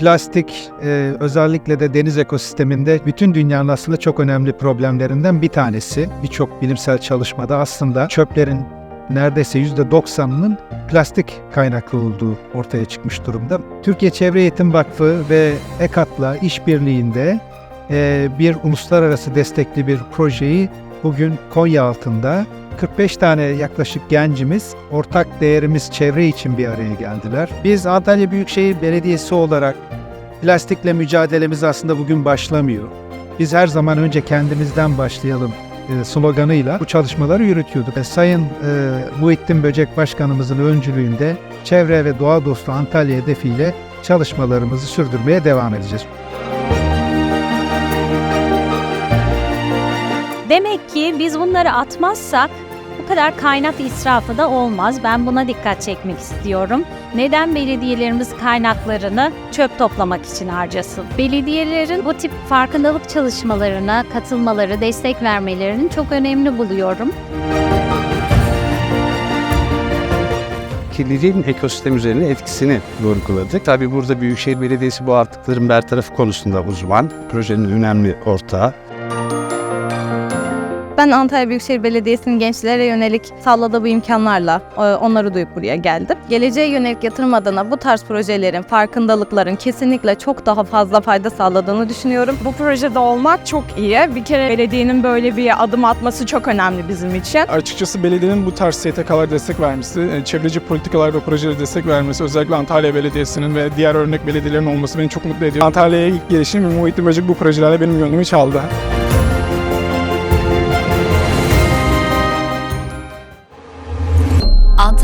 Plastik e, özellikle de deniz ekosisteminde bütün dünyanın aslında çok önemli problemlerinden bir tanesi. Birçok bilimsel çalışmada aslında çöplerin neredeyse %90'ının plastik kaynaklı olduğu ortaya çıkmış durumda. Türkiye Çevre Eğitim Vakfı ve EKAT'la işbirliğinde e, bir uluslararası destekli bir projeyi bugün Konya altında 45 tane yaklaşık gencimiz ortak değerimiz çevre için bir araya geldiler. Biz Antalya Büyükşehir Belediyesi olarak plastikle mücadelemiz aslında bugün başlamıyor. Biz her zaman önce kendimizden başlayalım e, sloganıyla bu çalışmaları yürütüyorduk. E, Sayın e, Muhittin Böcek Başkanımızın öncülüğünde çevre ve doğa dostu Antalya hedefiyle çalışmalarımızı sürdürmeye devam edeceğiz. Demek ki biz bunları atmazsak bu kadar kaynak israfı da olmaz. Ben buna dikkat çekmek istiyorum. Neden belediyelerimiz kaynaklarını çöp toplamak için harcasın? Belediyelerin bu tip farkındalık çalışmalarına katılmaları, destek vermelerini çok önemli buluyorum. kirliliğin ekosistem üzerine etkisini vurguladık. Tabii burada Büyükşehir Belediyesi bu artıkların bertarafı konusunda uzman, projenin önemli ortağı. Ben Antalya Büyükşehir Belediyesi'nin gençlere yönelik sağladığı bu imkanlarla e, onları duyup buraya geldim. Geleceğe yönelik yatırım adına bu tarz projelerin, farkındalıkların kesinlikle çok daha fazla fayda sağladığını düşünüyorum. Bu projede olmak çok iyi. Bir kere belediyenin böyle bir adım atması çok önemli bizim için. Açıkçası belediyenin bu tarz STK'lara destek vermesi, e, çevreci politikalar ve projelere destek vermesi, özellikle Antalya Belediyesi'nin ve diğer örnek belediyelerin olması beni çok mutlu ediyor. Antalya'ya ilk gelişim ve Muhittin Böcek bu projelerle benim gönlümü çaldı.